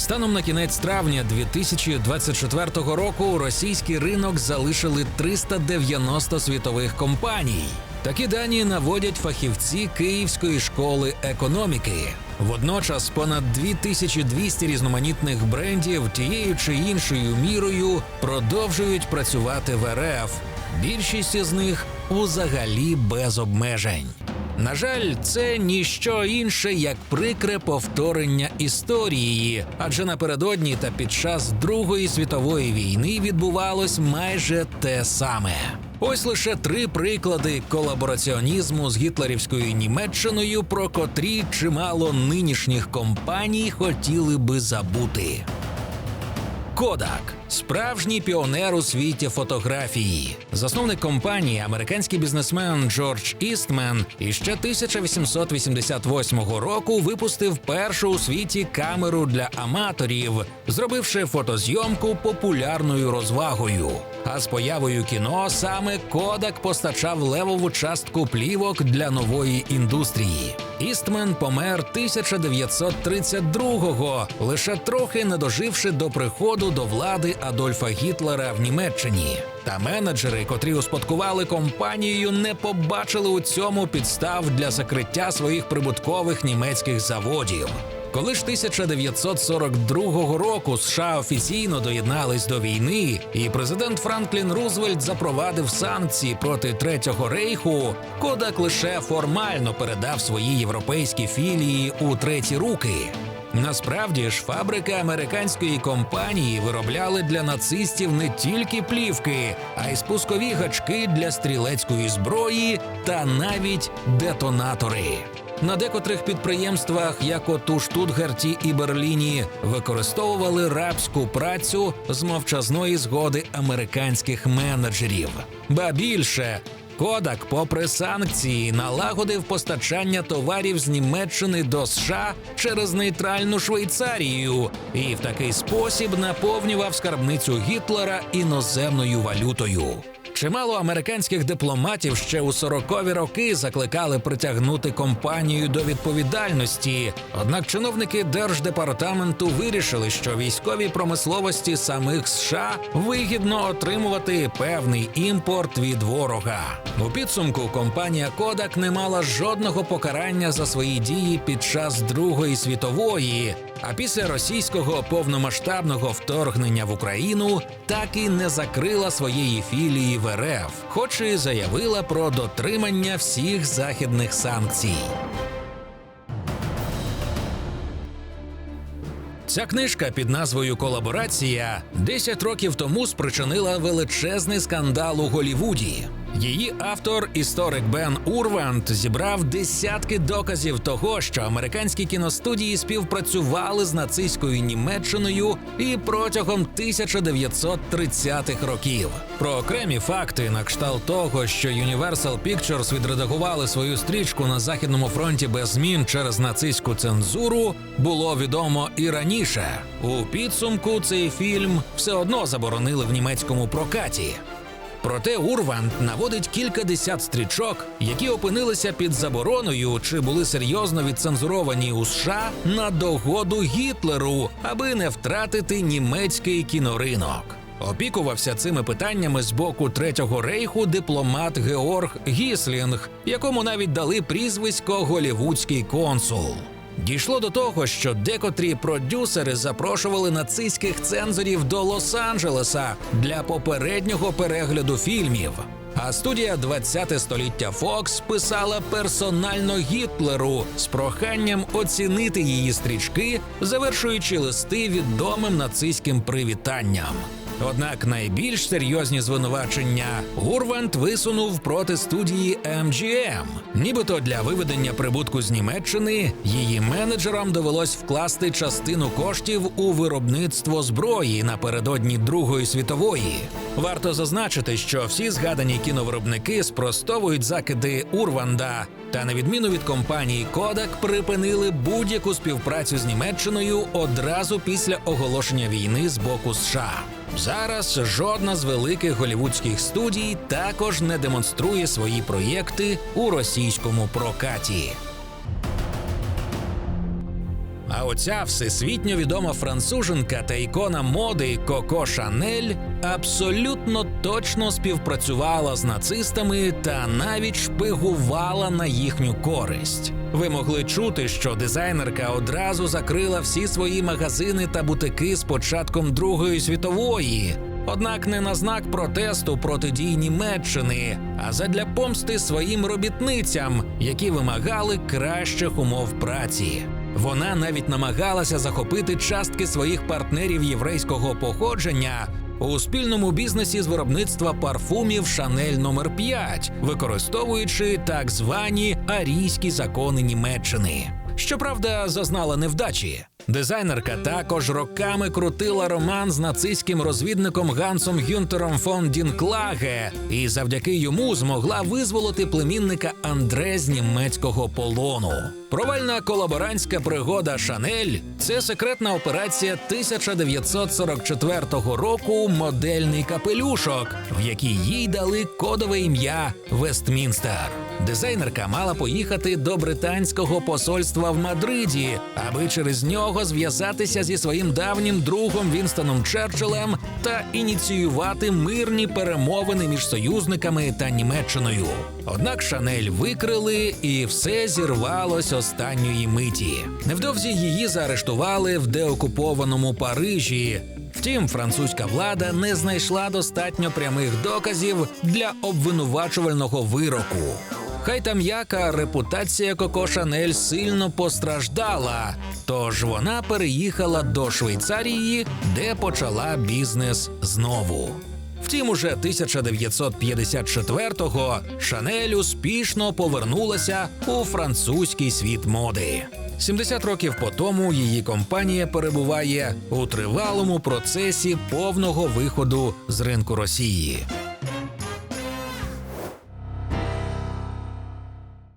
Станом на кінець травня 2024 року російський ринок залишили 390 світових компаній. Такі дані наводять фахівці Київської школи економіки. Водночас понад 2200 різноманітних брендів тією чи іншою мірою продовжують працювати в РФ. Більшість із них узагалі без обмежень. На жаль, це ніщо інше, як прикре повторення історії, адже напередодні та під час Другої світової війни відбувалось майже те саме. Ось лише три приклади колабораціонізму з гітлерівською Німеччиною, про котрі чимало нинішніх компаній хотіли би забути. Кодак справжній піонер у світі фотографії. Засновник компанії, американський бізнесмен Джордж Істмен, іще 1888 року випустив першу у світі камеру для аматорів, зробивши фотозйомку популярною розвагою. А з появою кіно саме Кодак постачав левову частку плівок для нової індустрії. Істмен помер 1932-го, лише трохи не доживши до приходу до влади Адольфа Гітлера в Німеччині. Та менеджери, котрі успадкували компанію, не побачили у цьому підстав для закриття своїх прибуткових німецьких заводів. Коли ж 1942 року США офіційно доєднались до війни, і президент Франклін Рузвельт запровадив санкції проти Третього рейху, Кодак лише формально передав свої європейські філії у треті руки. Насправді ж фабрики американської компанії виробляли для нацистів не тільки плівки, а й спускові гачки для стрілецької зброї та навіть детонатори. На декотрих підприємствах, як от у Штутгарті і Берліні, використовували рабську працю з мовчазної згоди американських менеджерів. Ба більше. Кодак, попри санкції, налагодив постачання товарів з Німеччини до США через нейтральну Швейцарію і в такий спосіб наповнював скарбницю Гітлера іноземною валютою. Чимало американських дипломатів ще у 40-ві роки закликали притягнути компанію до відповідальності. Однак чиновники держдепартаменту вирішили, що військовій промисловості самих США вигідно отримувати певний імпорт від ворога. У підсумку компанія Kodak не мала жодного покарання за свої дії під час Другої світової. А після російського повномасштабного вторгнення в Україну так і не закрила своєї філії в РФ, хоч і заявила про дотримання всіх західних санкцій. Ця книжка під назвою Колаборація 10 років тому спричинила величезний скандал у Голівуді. Її автор, історик Бен Урвант, зібрав десятки доказів того, що американські кіностудії співпрацювали з нацистською Німеччиною і протягом 1930-х років. Про окремі факти на кшталт того, що Universal Pictures відредагували свою стрічку на західному фронті без змін через нацистську цензуру, було відомо і раніше. У підсумку цей фільм все одно заборонили в німецькому прокаті. Проте Урвант наводить кілька десят стрічок, які опинилися під забороною чи були серйозно відцензуровані у США на догоду Гітлеру, аби не втратити німецький кіноринок. Опікувався цими питаннями з боку Третього рейху дипломат Георг Гіслінг, якому навіть дали прізвисько Голівудський консул. Дійшло до того, що декотрі продюсери запрошували нацистських цензорів до Лос-Анджелеса для попереднього перегляду фільмів. А студія 20 століття Фокс писала персонально Гітлеру з проханням оцінити її стрічки, завершуючи листи відомим нацистським привітанням. Однак найбільш серйозні звинувачення Гурвант висунув проти студії MGM. Нібито для виведення прибутку з Німеччини її менеджерам довелось вкласти частину коштів у виробництво зброї напередодні Другої світової. Варто зазначити, що всі згадані кіновиробники спростовують закиди Урванда. Та на відміну від компанії Kodak припинили будь-яку співпрацю з Німеччиною одразу після оголошення війни з боку США. Зараз жодна з великих голівудських студій також не демонструє свої проєкти у російському прокаті. А оця всесвітньо відома француженка та ікона моди Коко Шанель абсолютно точно співпрацювала з нацистами та навіть шпигувала на їхню користь. Ви могли чути, що дизайнерка одразу закрила всі свої магазини та бутики з початком Другої світової. Однак не на знак протесту проти дій Німеччини, а задля помсти своїм робітницям, які вимагали кращих умов праці. Вона навіть намагалася захопити частки своїх партнерів єврейського походження у спільному бізнесі з виробництва парфумів Шанель номер 5 використовуючи так звані арійські закони Німеччини. Щоправда, зазнала невдачі. Дизайнерка також роками крутила роман з нацистським розвідником Гансом Гюнтером фон Дінклаге, і завдяки йому змогла визволити племінника Андре з німецького полону. Провальна колаборантська пригода Шанель це секретна операція 1944 року Модельний капелюшок, в якій їй дали кодове ім'я Вестмінстер. Дизайнерка мала поїхати до британського посольства в Мадриді, аби через нього зв'язатися зі своїм давнім другом Вінстоном Черчиллем та ініціювати мирні перемовини між союзниками та Німеччиною. Однак Шанель викрили, і все зірвалось останньої миті. Невдовзі її заарештували в деокупованому Парижі. Втім, французька влада не знайшла достатньо прямих доказів для обвинувачувального вироку. Хай там яка репутація Коко Шанель сильно постраждала, тож вона переїхала до Швейцарії, де почала бізнес знову. Втім, уже 1954-го Шанель успішно повернулася у французький світ моди. 70 років по тому її компанія перебуває у тривалому процесі повного виходу з ринку Росії.